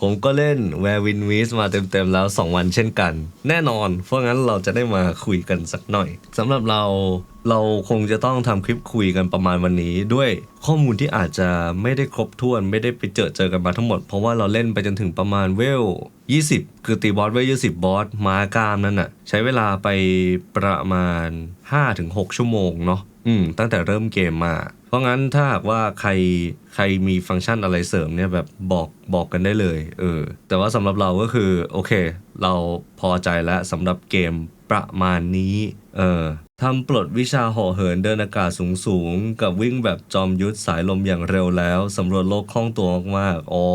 ผมก็เล่น Where Win w i s มาเต็มๆแล้ว 2 วันเช่นกัน แน่นอน เพราะงั้นเราจะได้มาคุยกันสักหน่อยสำหรับเราเราคงจะต้องทำคลิปคุยกันประมาณวันนี้ ด้วยข้อมูลที่อาจจะไม่ได้ครบถ้วนไม่ได้ไปเจอเจอกันมาทั้งหมด เพราะว่าเราเล่นไปจนถึงประมาณเวล 20 คือตีบอสเวล 20 บอสมากามนั่นน่ะ ใช้เวลาไปประมาณ 5-6 ชั่วโมงเนาะอืมตั้งแต่เริ่มเกมมา เพราะงั้นถ้าหากว่าใครใครมีฟังก์ชันอะไรเสริมเนี่ยแบบบอกบอกกันได้เลยเออแต่ว่าสำหรับเราก็คือโอเค เราพอใจแล้วสำหรับเกมประมาณนี้เออทำปลดวิชาห่อเหินเดินอากาศสูงๆกับวิ่งแบบจอมยุทธสายลมอย่างเร็วแล้วสำรวจโลกคล่องตัวมากๆอ๋อ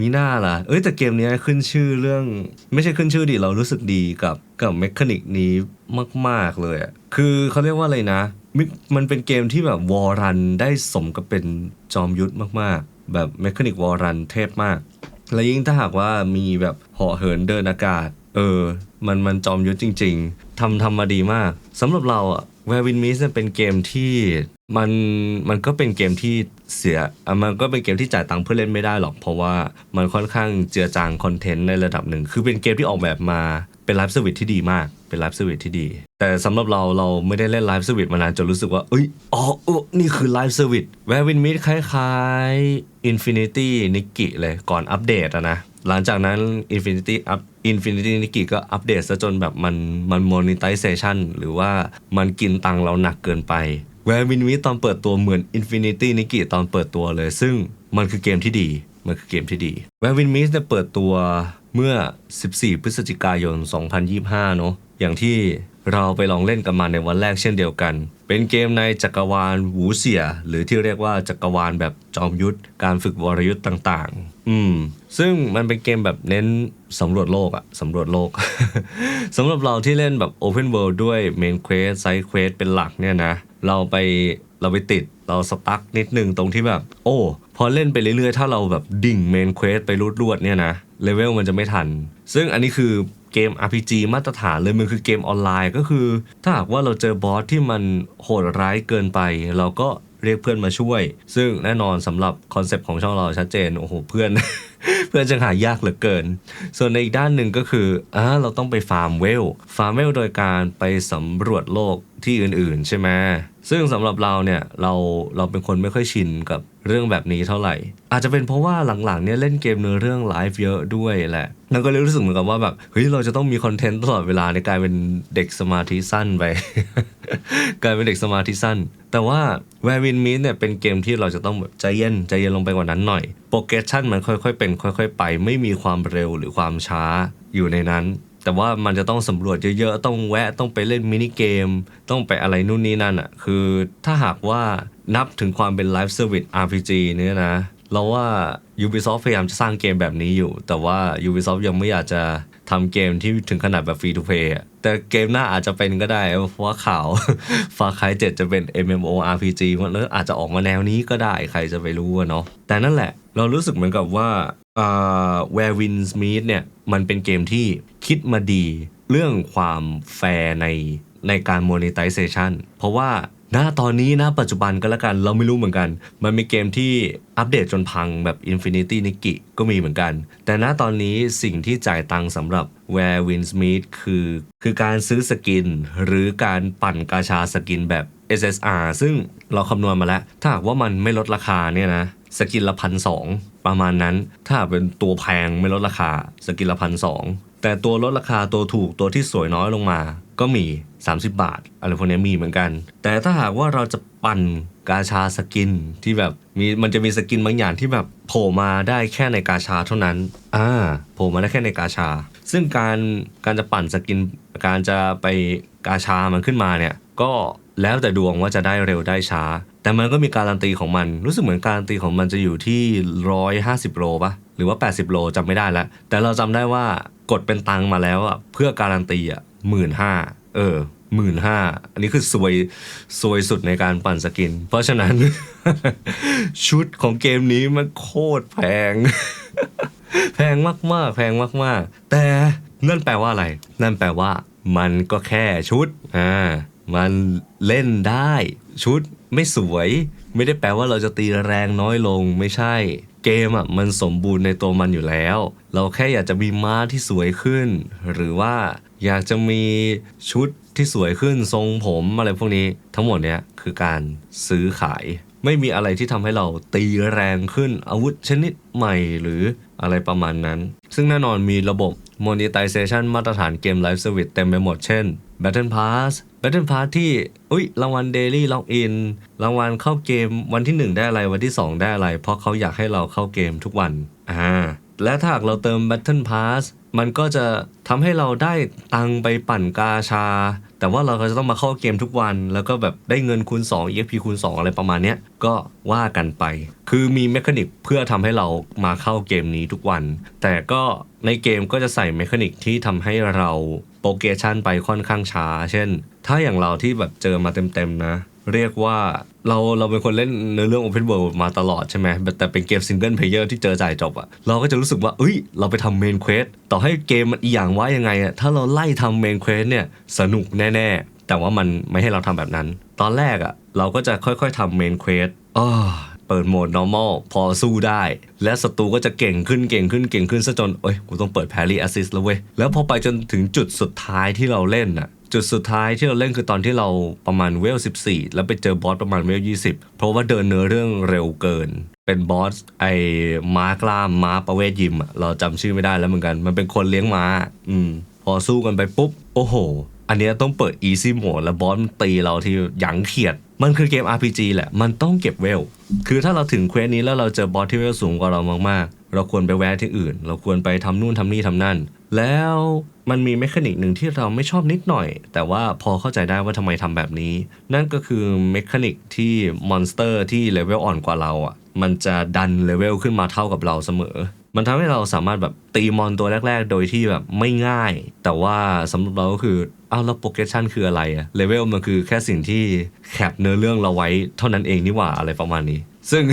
มีหน้าล่ะ เอ้ยแต่เกมนี้ขึ้นชื่อเรื่อง ไม่ใช่ขึ้นชื่อดิเรารู้สึกดีกับกับเมคานิกนี้มาก ๆ เลยอะคือเขาเรียกว่าอะไรนะ มิมันเป็นเกมที่แบบวอรันได้สมกับเป็นจอมยุทธมากๆ แบบเมคานิกวอรันเทพมาก และยิ่งถ้าหากว่ามีแบบเหาะเหินเดินอากาศ เออ มันมันจอมยุทธจริง ๆทำทำมาดีมากสำหรับเราอะ Where Win Miss เนี่ยเป็นเกมที่มันมันก็เป็นเกมที่เสีย มันก็เป็นเกมที่จ่ายตังค์เพื่อเล่นไม่ได้หรอก เพราะว่ามันค่อนข้างเจือจางคอนเทนต์ในระดับหนึ่ง คือเป็นเกมที่ออกแบบมา เป็นไลฟ์เซอร์วิสที่ดีมากเป็นไลฟ์เซอร์วิสที่ดี แต่สำหรับเราเราไม่ได้เล่นไลฟ์เซอร์วิสมานานจนรู้สึกว่าเอ้ยอ๋อเออนี่คือไลฟ์เซอร์วิส Where Win Miss คล้ายๆ Infinity Nikki เลยก่อนอัปเดตอะนะ หลังจากนั้น Infinity Up Infinity n i k i ก็อัปเดตซะจนแบบมันมัน monetization หรือว่ามันกินตังเราหนักเกินไปแวร์วินวิตอนเปิดตัวเหมือน Infinity n i k i ตอนเปิดตัวเลย ซึ่งมันคือเกมที่ดี มันคือเกมที่ดีแวร์วินมิสเนี่ยเปิดตัวเมื่อ 14 พฤศจิกายน 2025 เนอะอย่างที่เราไปลองเล่นกันมาในวันแรกเช่นเดียวกัน เป็นเกมในจักรวาลหูเสีย หรือที่เรียกว่าจักรวาลแบบจอมยุทธ การฝึกวรยุทธ์ต่าง ๆ อืม ซึ่งมันเป็นเกมแบบเน้นสำรวจโลกอะสำรวจโลก สำหรับเราที่เล่นแบบ Open World ด้วย Main Quest Side Quest เป็นหลักเนี่ยนะ เราไปเราไปติดเราสตั๊กนิดนึงตรงที่แบบ โอ้ พอเล่นไปเรื่อยๆ ถ้าเราแบบดิ่ง Main Quest ไปรวดๆเนี่ยนะเลเวลมันจะไม่ทัน ซึ่งอันนี้คือเกม RPG มาตรฐานเลยมันคือเกมออนไลน์ก็คือ ถ้าหากว่าเราเจอบอสที่มันโหดร้ายเกินไป เราก็เรียกเพื่อนมาช่วย ซึ่งแน่นอนสำหรับคอนเซปต์ของช่องเราชัดเจน โอ้โหเพื่อน เพื่อนจะหายากเหลือเกิน ส่วนในอีกด้านหนึ่งก็คืออ่าเราต้องไปฟาร์มเวล ฟาร์มเวลโดยการไปสำรวจโลกที่อื่นๆ ใช่ไหมซึ่งสำหรับเราเนี่ยเราเราเป็นคนไม่ค่อยชินกับ เรื่องแบบนี้เท่าไหร่ อาจจะเป็นเพราะว่าหลังๆเนี่ยเล่นเกมเนื้อเรื่องไลฟ์เยอะด้วยแหละแล้วก็เลยรู้สึกเหมือนกับว่าแบบเฮ้ยเราจะต้องมีคอนเทนต์ตลอดเวลาในกลายเป็นเด็กสมาธิสั้นไป กลายเป็นเด็กสมาธิสั้น แต่ว่า Where Win Meet เนี่ยเป็นเกมที่เราจะต้องแบบใจเย็นใจเย็นลงไปกว่านั้นหน่อยโปรเกชันมันค่อยๆเป็นค่อย ๆ ไป ไม่มีความเร็วหรือความช้าอยู่ในนั้นแต่ว่ามันจะต้องสำรวจเยอะๆ ต้องแวะ ต้องไปเล่นมินิเกม ต้องไปอะไรนู่นนี่นั่นอะ คือถ้าหากว่า นับถึงความเป็นไลฟ์เซอร์วิส RPG เนี่ยนะ เราว่า Ubisoft พยายามจะสร้างเกมแบบนี้อยู่ แต่ว่า Ubisoft ยังไม่อยากจะทำเกมที่ถึงขนาดแบบฟรีทูเพย์แต่เกมหน้าอาจจะเป็นก็ได้ เพราะว่าข่าวฟาคาย7จะเป็น MMORPG มันแล้วอาจจะออกมาแนวนี้ก็ได้ใครจะไปรู้เนาะแต่นั่นแหละเรารู้สึกเหมือนกับว่าอ่า Where Winds Meet เนี่ย มันเป็นเกมที่คิดมาดีเรื่องความแฟร์ในในการ monetization เพราะว่า ณตอนนี้นะปัจจุบันก็แล้วกันเราไม่รู้เหมือนกัน มันมีเกมที่อัปเดตจนพังแบบ Infinity n i k i ก็มีเหมือนกัน แต่ณตอนนี้สิ่งที่จ่ายตังค์สำหรับ Where Wins Meet คือ คือการซื้อสกิน หรือการปั่นกาชาสกินแบบ SSR ซึ่งเราคำนวณมาแล้ว ถ้าหากว่ามันไม่ลดราคาเนี่ยนะสกินละพันสองประมาณนั้น ถ้าเป็นตัวแพงไม่ลดราคาสกินละพันสองแต่ตัวลดราคาตัวถูกตัวที่สวยน้อยลงมา ก็มี 30 บาท อะไรพวกนี้มีเหมือนกัน แต่ถ้าหากว่าเราจะปั่นกาชาสกินที่แบบมีมันจะมีสกินบางอย่างที่แบบโผล่มาได้แค่ในกาชาเท่านั้นอ่าโผล่มาได้แค่ในกาชา ซึ่งการการจะปั่นสกิน การจะไปกาชามันขึ้นมาเนี่ยก็แล้วแต่ดวงว่าจะได้เร็วได้ช้า แต่มันก็มีการันตีของมัน รู้สึกเหมือนการันตีของมันจะอยู่ที่ 150 โลปะหรือว่า 80 โลจำไม่ได้แล้วแต่เราจำได้ว่ากดเป็นตังมาแล้วอะเพื่อการันตีอะ หมื่นห้าเออหมื่นห้าอันนี้คือซวยซวยสุดในการปั่นสกิน เพราะฉะนั้น ชุดของเกมนี้มันโคตรแพง แพงมากๆ แพงมากๆ แต่นั่นแปลว่าอะไร นั่นแปลว่า มันก็แค่ชุดอ่ามันเล่นได้ ชุดไม่สวย ไม่ได้แปลว่าเราจะตีแรงน้อยลงไม่ใช่ เกมอะมันสมบูรณ์ในตัวมันอยู่แล้ว เราแค่อยากจะมีม้าที่สวยขึ้น หรือว่า อยากจะมีชุดที่สวยขึ้นทรงผมอะไรพวกนี้ทั้งหมดเนี้ยคือการซื้อขาย ไม่มีอะไรที่ทำให้เราตีแรงขึ้นอาวุธชนิดใหม่หรืออะไรประมาณนั้น ซึ่งแน่นอนมีระบบ monetization มาตรฐานเกม Live Service เต็มไปหมดเช่น Battle Pass Battle Pass ที่อุ้ยรางวัล Daily Login รางวัลเข้าเกมวันที่ 1 ได้อะไรวันที่ 2 ได้อะไร เพราะเขาอยากให้เราเข้าเกมทุกวันอ่าและถ้าหากเราเติม Battle Pass มันก็จะทำให้เราได้ตังไปปั่นกาชา แต่ว่าเราก็จะต้องมาเข้าเกมทุกวัน แล้วก็แบบได้เงินคูณ 2 EXP คูณ 2 อะไรประมาณเนี้ยก็ว่ากันไป คือมีเมคานิกเพื่อทำให้เรามาเข้าเกมนี้ทุกวัน แต่ก็ในเกมก็จะใส่เมคานิกที่ทำให้เรา โปรเกชันไปค่อนข้างช้า เช่น ถ้าอย่างเราที่แบบเจอมาเต็มๆนะ เรียกว่าเราเราเป็นคนเล่นเนื้อเรื่อง Open World มาตลอดใช่ไหมแต่เป็นเกมซิงเกิลเพลเยอร์ที่เจอจ่ายจบอะเราก็จะรู้สึกว่าเอ้ย เราไปทำเมนเควสต่อให้เกมมันอีหยังว่ายังไงอะถ้าเราไล่ทำเมนเควสเนี่ยสนุกแน่ๆ แต่ว่ามันไม่ให้เราทำแบบนั้น ตอนแรกอะเราก็จะค่อยๆทำเมนเควสอ้อ ปิดโหมด normal พอสู้ได้ และศัตรูก็จะเก่งขึ้นเก่งขึ้นเก่งขึ้นซะจนเอ้ยกูต้องเปิด parry assist แล้วเว้ย แล้วพอไปจนถึงจุดสุดท้ายที่เราเล่นน่ะจุดสุดท้ายที่เราเล่นคือตอนที่เราประมาณเวล 14 แล้วไปเจอบอสประมาณเวล 20 เพราะว่าเดินเนื้อเรื่องเร็วเกิน เป็นบอสไอ้ม้ากล้ามม้าประเวทยิมอะเราจำชื่อไม่ได้แล้วเหมือนกัน มันเป็นคนเลี้ยงม้า อืม พอสู้กันไปปุ๊บ โอ้โห อันนี้ต้องเปิด easy mode แล้วบอสตีเราที่หยังเขียด มันคือเกม RPG แหละ มันต้องเก็บเวล คือถ้าเราถึงเควสนี้แล้วเราเจอบอสที่เวลสูงกว่าเรามากๆ เราควรไปแวะที่อื่น เราควรไปทำนู่นทำนี่ทำนั่น แล้วมันมีเมคานิกหนึ่งที่เราไม่ชอบนิดหน่อย แต่ว่าพอเข้าใจได้ว่าทำไมทำแบบนี้ นั่นก็คือเมคานิกที่มอนสเตอร์ที่เลเวลอ่อนกว่าเราอะ มันจะดันเลเวลขึ้นมาเท่ากับเราเสมอ มันทำให้เราสามารถแบบ ตีมอนตัวแรก ๆ โดยที่แบบไม่ง่าย แต่ว่าสำหรับเราก็คืออ้าวแล้วโปรเกชันคืออะไรอะเลเวลมันคือแค่สิ่งที่แคปเนื้อเรื่องเราไว้เท่านั้นเองนี่หว่าอะไรประมาณนี้ ซึ่ง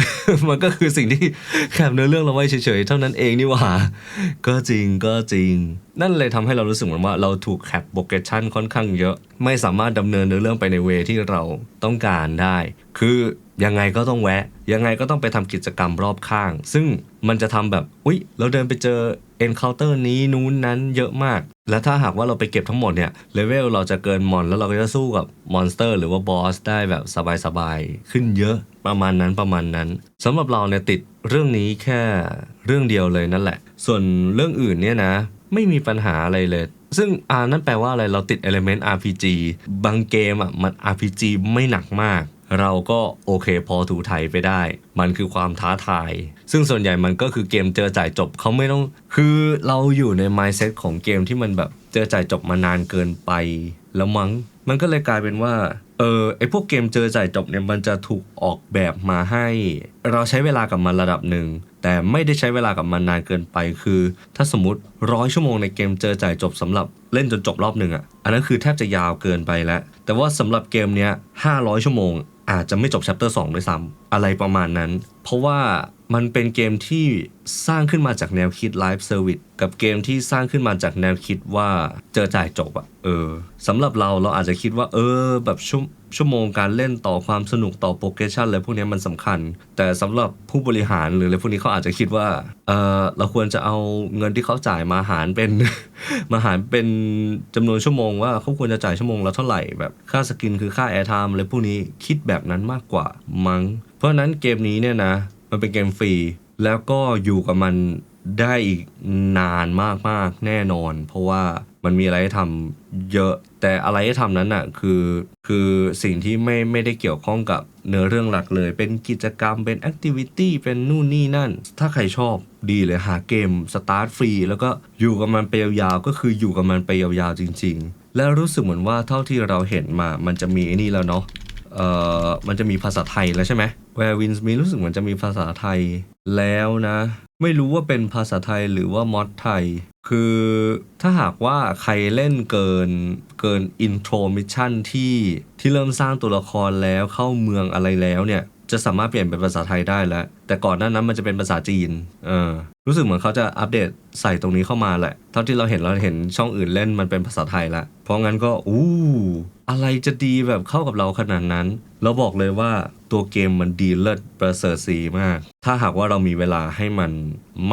มันก็คือสิ่งที่แคปเนื้อเรื่องเราไว้เฉยๆเท่านั้นเองนี่หว่า ก็จริงก็จริง นั่นเลยทำให้เรารู้สึกเหมือนว่าเราถูกแคปโปรเกชันค่อนข้างเยอะ ไม่สามารถดำเนินเนื้อเรื่องไปในเวที่เราต้องการได้ คือยังไงก็ต้องแวะ ยังไงก็ต้องไปทำกิจกรรมรอบข้าง ซึ่งมันจะทำแบบอุ๊ย เราเดินไปเจอ Encounter นี้นู้นนั้นเยอะมาก และถ้าหากว่าเราไปเก็บทั้งหมดเนี่ยเลเวลเราจะเกินมอน แล้วเราก็จะสู้กับมอนสเตอร์หรือว่าบอสได้แบบสบายๆ ขึ้นเยอะประมาณนั้นประมาณนั้นสำหรับเราเนี่ยติดเรื่องนี้แค่เรื่องเดียวเลยนั่นแหละ ส่วนเรื่องอื่นเนี่ยนะ ไม่มีปัญหาอะไรเลย ซึ่งอ่านั่นแปลว่าอะไรเราติด element RPG บางเกมอะมัน RPG ไม่หนักมาก เราก็โอเคพอถูไถไปได้ มันคือความท้าทาย ซึ่งส่วนใหญ่มันก็คือเกมเจอจ่ายจบเขาไม่ต้อง คือเราอยู่ใน mindset ของเกมที่มันแบบเจอจ่ายจบมานานเกินไปแล้วมั้ง มันก็เลยกลายเป็นว่า เออไอพวกเกมเจอจ่ายจบเนี่ยมันจะถูกออกแบบมาให้ เราใช้เวลากับมันระดับหนึ่งแต่ไม่ได้ใช้เวลากับมันนานเกินไปคือ ถ้าสมมติร้อยชั่วโมงในเกมเจอจ่ายจบสำหรับเล่นจนจบรอบหนึ่งอะอันนั้นคือแทบจะยาวเกินไปแล้ว แต่ว่าสำหรับเกมเนี้ย500ชั่วโมง อาจจะไม่จบ chapter 2ด้วยซ้ำอะไรประมาณนั้น เพราะว่า มันเป็นเกมที่สร้างขึ้นมาจากแนวคิด Live Service กับเกมที่สร้างขึ้นมาจากแนวคิดว่าเจอจ่ายจบอะเออสำหรับเราเราอาจจะคิดว่า เออ แบบชั่วชั่วโมงการเล่นต่อความสนุกต่อโปรเกชันอะไรพวกนี้มันสำคัญ แต่สำหรับผู้บริหารหรืออะไรพวกนี้เขาอาจจะคิดว่าเออเราควรจะเอาเงินที่เขาจ่ายมาหารเป็น มาหารเป็นจำนวนชั่วโมงว่าเขาควรจะจ่ายชั่วโมงละเท่าไหร่แบบค่าสกินคือค่าแอร์ไทม์อะไรพวกนี้คิดแบบนั้นมากกว่ามั้งเพราะฉะนั้นเกมนี้เนี่ยนะ มันเป็นเกมฟรี แล้วก็อยู่กับมันได้อีกนานมากๆแน่นอน เพราะว่ามันมีอะไรให้ทำเยอะ แต่อะไรให้ทำนั้นอะคือคือสิ่งที่ไม่ไม่ได้เกี่ยวข้องกับเนื้อเรื่องหลักเลย เป็นกิจกรรมเป็นแอคทิวิตี้เป็นนู่นนี่นั่น ถ้าใครชอบดีเลยหาเกมสตาร์ทฟรีแล้วก็อยู่กับมันไปยาวๆก็คืออยู่กับมันไปยาวๆจริง ๆ แล้วรู้สึกเหมือนว่าเท่าที่เราเห็นมามันจะมีไอ้นี่แล้วเนาะเอ่อมันจะมีภาษาไทยแล้วใช่ไหม Where Winds มีรู้สึกเหมือนจะมีภาษาไทยแล้วนะ ไม่รู้ว่าเป็นภาษาไทยหรือว่ามอดไทย คือถ้าหากว่าใครเล่นเกินเกินอินโทรมิชชั่นที่ที่เริ่มสร้างตัวละครแล้วเข้าเมืองอะไรแล้วเนี่ย จะสามารถเปลี่ยนเป็นภาษาไทยได้แล้ว แต่ก่อนหน้านั้นมันจะเป็นภาษาจีนเออรู้สึกเหมือนเขาจะอัปเดตใส่ตรงนี้เข้ามาแหละ เท่าที่เราเห็นเราเห็นช่องอื่นเล่นมันเป็นภาษาไทยละเพราะงั้นก็อู้ อะไรจะดีแบบเข้ากับเราขนาดนั้น เราบอกเลยว่าตัวเกมมันดีเลิศประเสริฐสีมาก ถ้าหากว่าเรามีเวลาให้มัน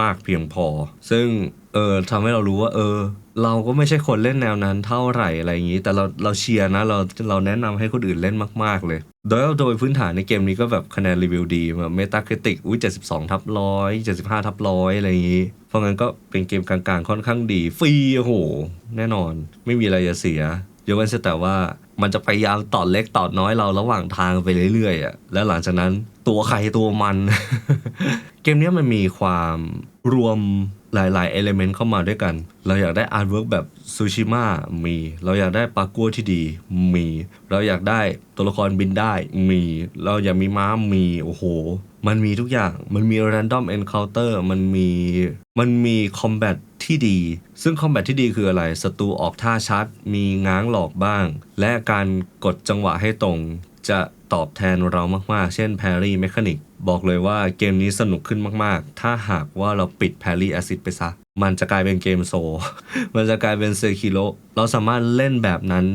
มากเพียงพอ ซึ่งเออทำให้เรารู้ว่า เออ เราก็ไม่ใช่คนเล่นแนวนั้นเท่าไหร่อะไรอย่างนี้ แต่เราเราเชียร์นะเราเราแนะนำให้คนอื่นเล่นมากๆ เลย โดยโดยพื้นฐานในเกมนี้ก็แบบคะแนนรีวิวดีแบบเมตาคริติกอุ้ย72ทับร้อย75ทับร้อยอะไรอย่างนี้ เพราะงั้นก็เป็นเกมกลางๆค่อนข้างดี ฟรีโอ้โห แน่นอน ไม่มีอะไรจะเสียยกเว้นแต่ว่า มันจะพยายามต่อเล็กต่อน้อยเราระหว่างทางไปเรื่อยๆอะแล้วหลังจากนั้นตัวใครตัวมัน เกมนี้มันมีความรวมหลายๆเอลิเมนต์เข้ามาด้วยกัน เราอยากได้อาร์ตเวิร์กแบบซูชิมะมี เราอยากได้ปากัวที่ดีมี เราอยากได้ตัวละครบินได้มี เราอยากมีม้ามีโอ้โห มันมีทุกอย่าง มันมี random encounter มันมี มันมี combat ที่ดี ซึ่ง combat ที่ดีคืออะไร ศัตรูออกท่าชัด มีง้างหลอกบ้าง และการกดจังหวะให้ตรง จะตอบแทนเรามาก ๆ เช่น parry mechanic บอกเลยว่าเกมนี้สนุกขึ้นมาก ๆ ถ้าหากว่าเราปิด parry assist ไปซะ มันจะกลายเป็นเกมโซ มันจะกลายเป็นเซคิโ o เราสามารถเล่นแบบนั้น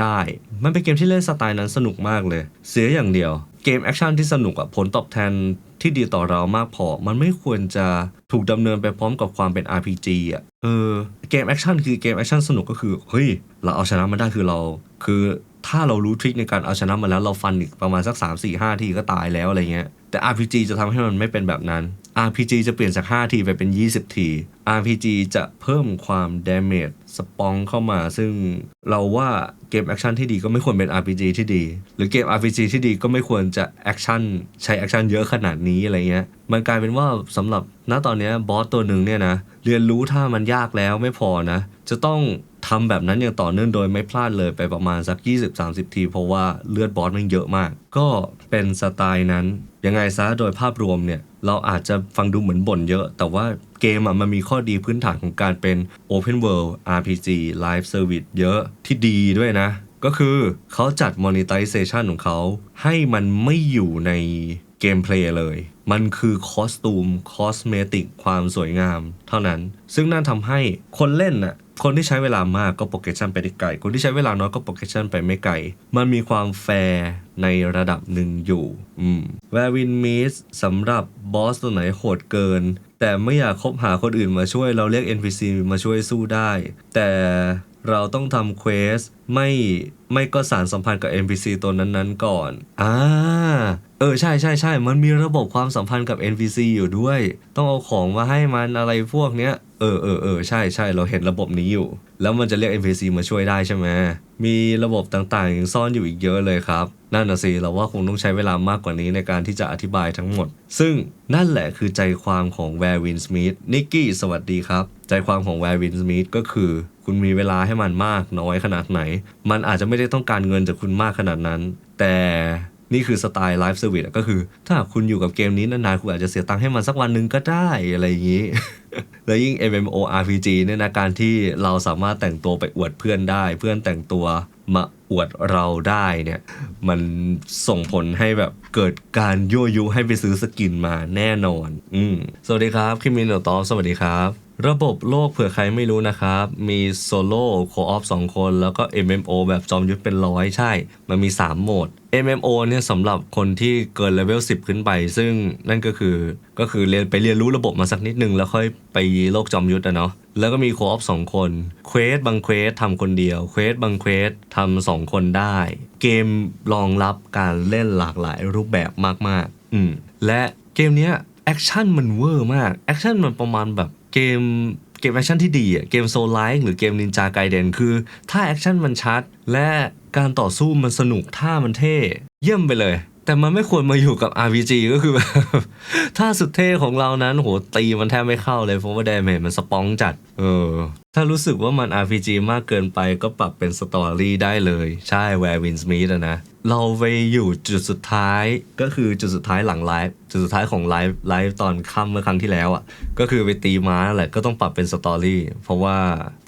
ได้ มันเป็นเกมที่เล่นสไตล์นั้นสนุกมากเลย เสียอย่างเดียว เกมแอคชั่นที่สนุกอะผลตอบแทนที่ดีต่อเรามากพอ มันไม่ควรจะถูกดำเนินไปพร้อมกับความเป็น RPG อะเออเกมแอคชั่นคือเกมแอคชั่นสนุกก็คือเฮ้ยเราเอาชนะมันได้คือเรา คือถ้าเรารู้ทริคในการเอาชนะมันแล้วเราฟันอีกประมาณสัก 3 4 5 ทีก็ตายแล้วอะไรเงี้ยแต่ RPG จะทำให้มันไม่เป็นแบบนั้น RPG จะเปลี่ยนจาก 5 ทีไปเป็น 20 ที RPG จะเพิ่มความ damage สปองเข้ามา ซึ่งเราว่าเกมแอคชั่นที่ดีก็ไม่ควรเป็น RPG ที่ดี หรือเกม RPG ที่ดีก็ไม่ควรจะแอคชั่นใช้แอคชั่นเยอะขนาดนี้อะไรเงี้ย มันกลายเป็นว่าสำหรับณตอนนี้บอสตัวหนึ่งเนี่ยนะ เรียนรู้ถ้ามันยากแล้วไม่พอนะ จะต้องทำแบบนั้นอย่างต่อเนื่องโดยไม่พลาดเลยไปประมาณสัก 20-30 ที เพราะว่าเลือดบอสมันเยอะมาก ก็เป็นสไตล์นั้นยังไงซะโดยภาพรวมเนี่ย เราอาจจะฟังดูเหมือนบ่นเยอะ แต่ว่าเกมอะมันมีข้อดีพื้นฐานของการเป็น Open World RPG Live Service เยอะที่ดีด้วยนะ ก็คือเขาจัด monetization ของเขาให้มันไม่อยู่ในเกมเพลย์เลย มันคือคอสตูม คอสเมติก ความสวยงาม เท่านั้น ซึ่งนั่นทำให้คนเล่นน่ะ คนที่ใช้เวลามากก็โปรเกชันไปได้ไกล คนที่ใช้เวลาน้อยก็โปรเกชันไปไม่ไกล มันมีความแฟร์ในระดับหนึ่งอยู่อืมแวร์วินมิสสำหรับบอสตัวไหนโหดเกิน แต่ไม่อยากคบหาคนอื่นมาช่วยเราเรียก NPC มาช่วยสู้ได้ แต่เราต้องทำเควสไม่ไม่ก็สารสัมพันธ์กับ NPC ตัวนั้นๆก่อน อ่า เออ ใช่ใช่ใช่มันมีระบบความสัมพันธ์กับ NPC อยู่ด้วย ต้องเอาของมาให้มันอะไรพวกเนี้ย เออเออเออใช่ใช่เราเห็นระบบนี้อยู่ แล้วมันจะเรียก NPC มาช่วยได้ใช่ไหมมีระบบต่างๆยังซ่อนอยู่อีกเยอะเลยครับ นั่นน่ะสิเราว่าคงต้องใช้เวลามากกว่านี้ในการที่จะอธิบายทั้งหมด ซึ่งนั่นแหละคือใจความของ w e r e w i n Smith นิกกี้สวัสดีครับ ใจความของ w e r e w i n Smith ก็คือ คุณมีเวลาให้มันมากน้อยขนาดไหน มันอาจจะไม่ได้ต้องการเงินจากคุณมากขนาดนั้น แต่ นี่คือสไตล์ไลฟ์เซอร์วิสก็คือ ถ้าคุณอยู่กับเกมนี้นานๆ คุณอาจจะเสียตังค์ให้มันสักวันหนึ่งก็ได้อะไรอย่างนี้ แล้วยิ่ง MMORPG เนี่ยนะการที่เราสามารถแต่งตัวไปอวดเพื่อนได้ เพื่อนแต่งตัวมาอวดเราได้เนี่ย มันส่งผลให้แบบเกิดการยั่วยุให้ไปซื้อสกินมาแน่นอน อืมสวัสดีครับคิมินโนตอสวัสดีครับ ระบบโลกเผื่อใครไม่รู้นะครับ มีโซโล่โคออฟ2คน แล้วก็ MMO แบบจอมยุทธเป็นร้อยใช่ มันมี 3 โหมด MMO เนี่ยสำหรับคนที่เกินเลเวล10 ขึ้นไป ซึ่งนั่นก็คือก็คือเรียนไปเรียนรู้ระบบมาสักนิดนึง แล้วค่อยไปโลกจอมยุทธอะเนาะแล้วก็มีโคออฟ2คนเควสบางเควสทำคนเดียวเควสบางเควสทำสองคนได้ เกมรองรับการเล่นหลากหลายรูปแบบมากๆอืมและเกมเนี้ยแอคชั่นมันเวอร์มากแอคชั่นมันประมาณแบบ เกมเกมแอคชั่นที่ดีอะเกมโซลไลท์หรือเกมนินจาไกเดนคือ ถ้าแอคชั่นมันชัด และการต่อสู้มันสนุกท่ามันเท่ เยี่ยมไปเลย แต่มันไม่ควรมาอยู่กับ RPG ก็คือแบบถ้าสุดเท่ของเรานั้นโหตีมันแทบไม่เข้าเลยเพราะว่าดเมจมันสปองจัด เออ ถ้ารู้สึกว่ามัน RPG มากเกินไปก็ปรับเป็นสตอรี่ได้เลย ใช่แวร์วินส์มิธนะ เราไปอยู่จุดสุดท้ายก็คือจุดสุดท้ายหลังไลฟ์จุดสุดท้ายของไลฟ์ไลฟ์ตอนค่ำเมื่อครั้งที่แล้วอะ ก็คือไปตีม้าแหละก็ต้องปรับเป็นสตอรี่เพราะว่า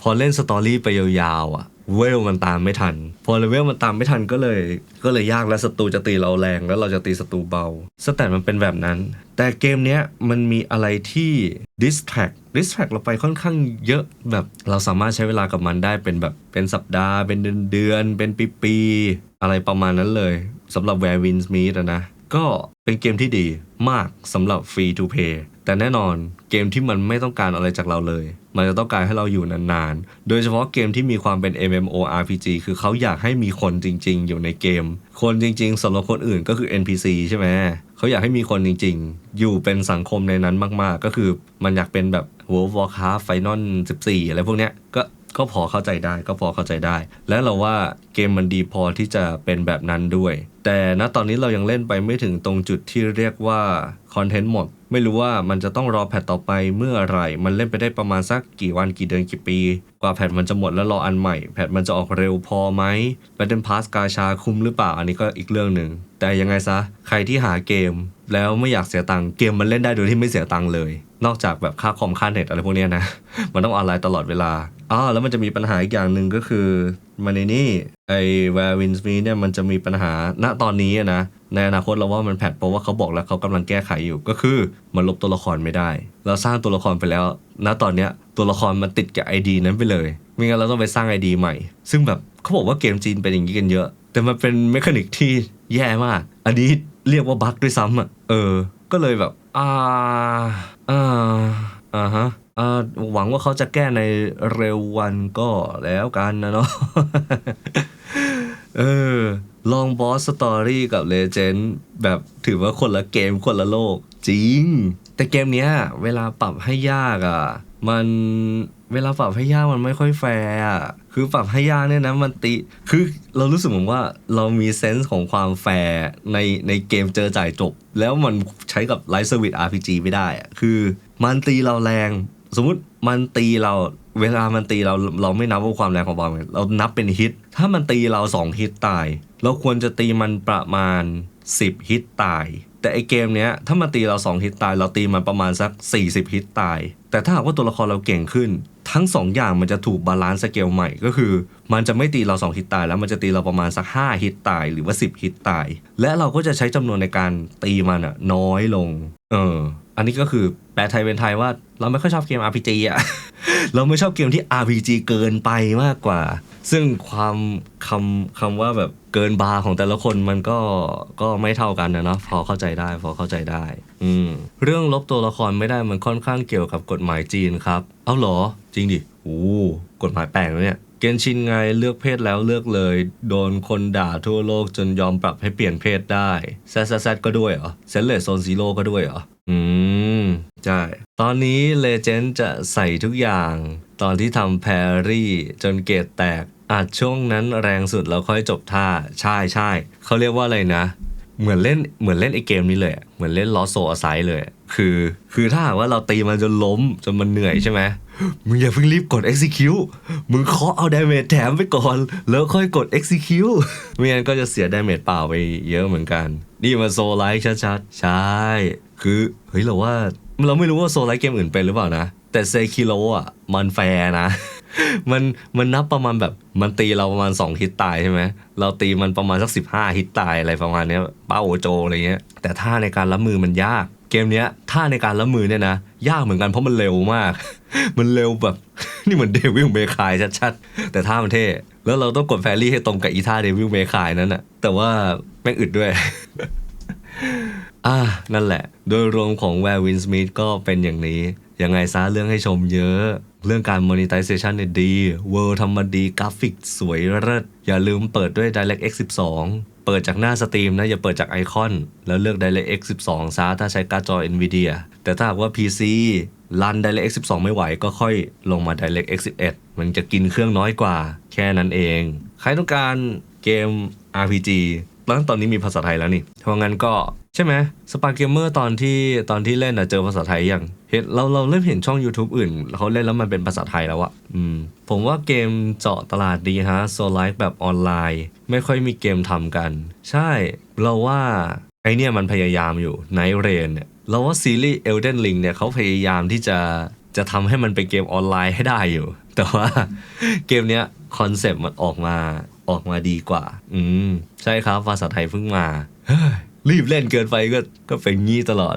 พอเล่นสตอรี่ไปยาวๆอะ เวลมันตามไม่ทัน พอเลเวลมันตามไม่ทันก็เลย ก็เลยยากแล้วศัตรูจะตีเราแรง แล้วเราจะตีศัตรูเบาสแตทมันเป็นแบบนั้น แต่เกมเนี้ยมันมีอะไรที่ distract distract เราไปค่อนข้างเยอะแบบเราสามารถใช้เวลากับมันได้เป็นแบบเป็นสัปดาห์ เป็นเดือนเดือน เป็นปีๆอะไรประมาณนั้นเลยสำหรับ Where Winds Meet นะก็เป็นเกมที่ดีมากสำหรับ Free to Play แต่แน่นอนเกมที่มันไม่ต้องการอะไรจากเราเลย มันจะต้องการให้เราอยู่นานๆ โดยเฉพาะเกมที่มีความเป็น MMORPG คือเขาอยากให้มีคนจริง ๆ อยู่ในเกม คนจริง ๆสำหรับคนอื่นก็คือ NPC ใช่ไหมเขาอยากให้มีคนจริง ๆ อยู่เป็นสังคมในนั้นมากๆ ก็คือมันอยากเป็นแบบ World of Warcraft Final 14 อะไรพวกเนี้ยก็ก็พอเข้าใจได้ก็พอเข้าใจได้ และเราว่าเกมมันดีพอที่จะเป็นแบบนั้นด้วย แต่ณตอนนี้เรายังเล่นไปไม่ถึงตรงจุดที่เรียกว่าคอนเทนต์หมด ไม่รู้ว่ามันจะต้องรอแพทต่อไปเมื่อไหร่ มันเล่นไปได้ประมาณสักกี่วันกี่เดือนกี่ปี กว่าแพทมันจะหมดแล้วรออันใหม่ แพทมันจะออกเร็วพอไหม Battle Pass กาชาคุ้มหรือเปล่า อันนี้ก็อีกเรื่องหนึ่งแต่ยังไงซะ ใครที่หาเกม แล้วไม่อยากเสียตังค์เกมมันเล่นได้โดยที่ไม่เสียตังค์เลย นอกจากแบบค่าคอมค่าเน็ตอะไรพวกนี้นะ มันต้องออนไลน์ตลอดเวลาอ๋อแล้วมันจะมีปัญหาอีกอย่างหนึ่งก็คือมันในนี่ไอ้ Where Wins Me เนี่ยมันจะมีปัญหาณตอนนี้นะ ในอนาคตเราว่ามันแพทเพราะว่าเขาบอกแล้วเขากำลังแก้ไขอยู่ก็คือมันลบตัวละครไม่ได้ เราสร้างตัวละครไปแล้ว ณตอนเนี้ยตัวละครมันติดกับ ID นั้นไปเลยไม่งั้นเราต้องไปสร้าง ID ใหม่ ซึ่งแบบเขาบอกว่าเกมจีนเป็นอย่างนี้กันเยอะ แต่มันเป็นเมคานิกที่แย่มาก อันนี้เรียกว่าบั๊กด้วยซ้ำอะเออ ก็เลยแบบอ่าอ่าอ่าฮะหวังว่าเขาจะแก้ในเร็ววันก็แล้วกันนะเนาะเออลองบอสสตอรี่กับเลเจนด์แบบถือว่าคนละเกมคนละโลก จริง แต่เกมเนี้ย เวลาปรับให้ยากอะ่ะ มันเวลาปรับให้ยากมันไม่ค่อยแฟร์อะคือปรับให้ยากเนี่ยนะมันติ คือเรารู้สึกเหมือนว่าเรามีเซนส์ของความแฟร์ในในเกมเจอจ่ายจบ แล้วมันใช้กับไลฟ์เซอร์วิส RPG ไม่ได้อะคือมันตีเราแรง สมมติมันตีเราเวลามันตีเราเราไม่นับว่าความแรงของบอลเรานับเป็นฮิต ถ้ามันตีเรา 2 ฮิตตาย เราควรจะตีมันประมาณ 10 ฮิตตาย แต่ไอเกมเนี้ยถ้ามันตีเรา2ฮิตตาย เราตีมันประมาณสัก 40ฮิตตาย แต่ถ้าหากว่าตัวละครเราเก่งขึ้น ทั้ง 2 อย่างมันจะถูกบาลานซ์สเกลใหม่ก็คือ มันจะไม่ตีเรา2ฮิตตาย แล้วมันจะตีเราประมาณสัก 5ฮิตตาย หรือว่า 10ฮิตตาย และเราก็จะใช้จำนวนในการตีมันอะน้อยลง เออ อันนี้ก็คือแปลไทยเป็นไทยว่าเราไม่ค่อยชอบเกม RPG อะ เราไม่ชอบเกมที่ RPG เกินไปมากกว่า ซึ่งความคำคำว่าแบบเกินบาของแต่ละคนมันก็ก็ไม่เท่ากันนะเนาะพอเข้าใจได้พอเข้าใจได้ อืมเรื่องลบตัวละครไม่ได้มันค่อนข้างเกี่ยวกับกฎหมายจีนครับ เอาหรอ จริงดิโอ้กฎหมายแปลกเนี่ยเกนชินไงเลือกเพศแล้วเลือกเลย โดนคนด่าทั่วโลกจนยอมปรับให้เปลี่ยนเพศได้แซดแซดก็ด้วยเหรอเซนเลสโซนซีโร่ก็ด้วยเหรออืม ช่ตอนนี้เลเจนด์จะใส่ทุกอย่าง ตอนที่ทำแพรรี่จนเกตแตกอาจช่วงนั้นแรงสุดแล้วค่อยจบท่า ใช่ใช่เขาเรียกว่าอะไรนะ เหมือนเล่นเหมือนเล่นไอเกมนี้เลย เหมือนเล่นลอโซอาไซเลย คือ คือถ้าหากว่าเราตีมันจนล้มจนมันเหนื่อยใช่ไหมมึงอย่าเพิ่งรีบกด execute มึงเคาะเอา damage แถมไปก่อน แล้วค่อยกด execute ไม่งั้นก็จะเสีย damage เปล่าไปเยอะเหมือนกัน นี่มันโซไลท์ชัดๆ ใช่ คือ เฮ้ยเราว่า เราไม่รู้ว่าโซไลท์เกมอื่นเป็นหรือเปล่านะ แต่เซคิโลอะมันแฟร์นะ มันมันนับประมาณแบบมันตีเราประมาณ 2 ฮิตตายใช่ไหมเราตีมันประมาณสัก 15 ฮิตตายอะไรประมาณเนี้ยป้าโอโจอะไรเงี้ยแต่ท่าในการรับมือมันยาก เกมเนี้ยท่าในการรับมือเนี่ยนะ ยากเหมือนกันเพราะมันเร็วมาก มันเร็วแบบ นี่เหมือนเดวิลเมคายชัดๆ แต่ท่ามันเท่แล้วเราต้องกดแฟรี่ให้ตรงกับอีท่าเดวิลเมคายนั้นอะแต่ว่าแม่งอึดด้วย อ่านั่นแหละ โดยรวมของ Where Win Smith ก็เป็นอย่างนี้ ยังไงซะเรื่องให้ชมเยอะ เรื่องการ monetization เนี่ยดี World ทำมาดี กราฟิกสวยเลิศอย่าลืมเปิดด้วย DirectX 12 เปิดจากหน้าสตรีมนะ อย่าเปิดจากไอคอน แล้วเลือก DirectX 12 ซะถ้าใช้การ์ดจอ Nvidia แต่ถ้าหากว่า PC รัน DirectX 12 ไม่ไหวก็ค่อยลงมา DirectX 11 มันจะกินเครื่องน้อยกว่า แค่นั้นเอง ใครต้องการเกม RPG แล้วตอนนี้มีภาษาไทยแล้วนี่ เพราะงั้นก็ ใช่ไหมสปาเกมเมอร์ตอนที่ตอนที่เล่นอะเจอภาษาไทยยังเห็นเราเราเริ่มเห็นช่อง YouTube อื่นเขาเล่นแล้วมันเป็นภาษาไทยแล้วอะอืมผมว่าเกมเจาะตลาดดีฮะโซลไลฟ์แบบออนไลน์ ไม่ค่อยมีเกมทำกัน ใช่ เราว่าไอเนี่ยมันพยายามอยู่ไนเรนเนี่ยเราว่าซีรีส์เอลเดนลิงเนี่ยเขาพยายามที่จะจะทำให้มันเป็นเกมออนไลน์ให้ได้อยู่ แต่ว่าเกมเนี้ยคอนเซปต์มันออกมาออกมาดีกว่า อืม ใช่ครับภาษาไทยเพิ่งมา รีบเล่นเกินไปก็ก็เป็นงี้ตลอด